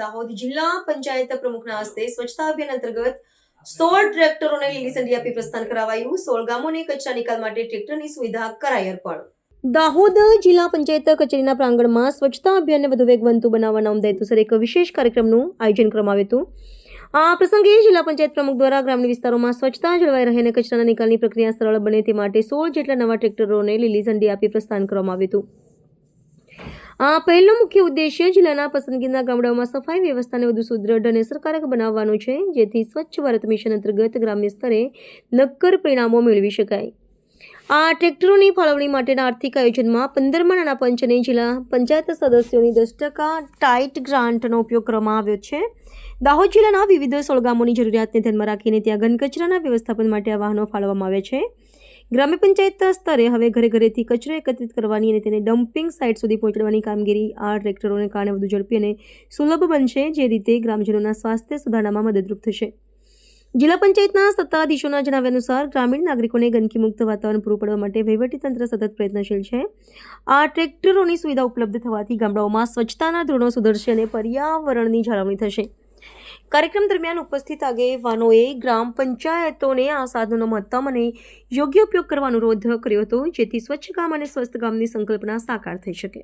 દાહોદ જિલ્લા પંચાયત પ્રમુખના હસ્તે સ્વચ્છતા અભિયાન અંતર્ગત સોળ ટ્રેક્ટરોને લીલી ઝંડી આપી પ્રસ્થાન કરાવાયું. સોળ ગામોને કચરા નિકાલ માટે ટ્રેક્ટરની સુવિધા કરાઈ અર્પણ. દાહોદ જિલ્લા પંચાયત કચેરીના પ્રાંગણમાં સ્વચ્છતા અભિયાનને વધુ વેગવંતુ બનાવવાના ઉમદા હેતુસર એક વિશેષ કાર્યક્રમનું આયોજન કરવામાં આવ્યું હતું. આ પ્રસંગે જિલ્લા પંચાયત પ્રમુખ દ્વારા ગ્રામીણ વિસ્તારોમાં સ્વચ્છતા જળવાઈ રહે અને કચરાના નિકાલની પ્રક્રિયા સરળ બને તે માટે સોળ જેટલા નવા ટ્રેક્ટરોને લીલી ઝંડી આપી પ્રસ્થાન કરવામાં આવ્યું હતું. આ પહેલો મુખ્ય ઉદ્દેશ્ય જિલ્લાના પસંદગીના ગામડાઓમાં સફાઈ વ્યવસ્થાને વધુ સુદૃઢ અને અસરકારક બનાવવાનો છે, જેથી સ્વચ્છ ભારત મિશન અંતર્ગત ગ્રામ્ય સ્તરે નક્કર પરિણામો મેળવી શકાય. આ ટ્રેક્ટરોની ફાળવણી માટેના આર્થિક આયોજનમાં પંદરમાં નાના પંચ જિલ્લા પંચાયત સદસ્યોની દસ ટકા ટાઇટ ગ્રાન્ટનો ઉપયોગ કરવામાં આવ્યો છે. દાહોદ જિલ્લાના વિવિધ સોળગામોની જરૂરિયાતને ધ્યાનમાં રાખીને ત્યાં ઘન કચરાના વ્યવસ્થાપન માટે આ વાહનો ફાળવવામાં આવે છે. ગ્રામ્ય પંચાયત સ્તરે હવે ઘરે ઘરેથી કચરો એકત્રિત કરવાની અને તેને ડમ્પિંગ સાઇટ સુધી પહોંચાડવાની કામગીરી આ ટ્રેક્ટરોને કારણે વધુ ઝડપી અને સુલભ બનશે, જે રીતે ગ્રામજનોના સ્વાસ્થ્ય સુધારણામાં મદદરૂપ થશે. જિલ્લા પંચાયતના સત્તાધીશોના જણાવ્યા અનુસાર ગ્રામીણ નાગરિકોને ગંદકી મુક્ત વાતાવરણ પૂરું પાડવા માટે વહીવટીતંત્ર સતત પ્રયત્નશીલ છે. આ ટ્રેક્ટરોની સુવિધા ઉપલબ્ધ થવાથી ગામડાઓમાં સ્વચ્છતાના ધોરણો સુધરશે અને પર્યાવરણની જાળવણી થશે. કાર્યક્રમ દરમિયાન ઉપસ્થિત આગેવાનોએ ગ્રામ પંચાયતોને આ સાધનોનો મહત્તમ અને યોગ્ય ઉપયોગ કરવા અનુરોધ કર્યો હતો, જેથી સ્વચ્છ ગામ અને સ્વસ્થ ગામની સંકલ્પના સાકાર થઈ શકે.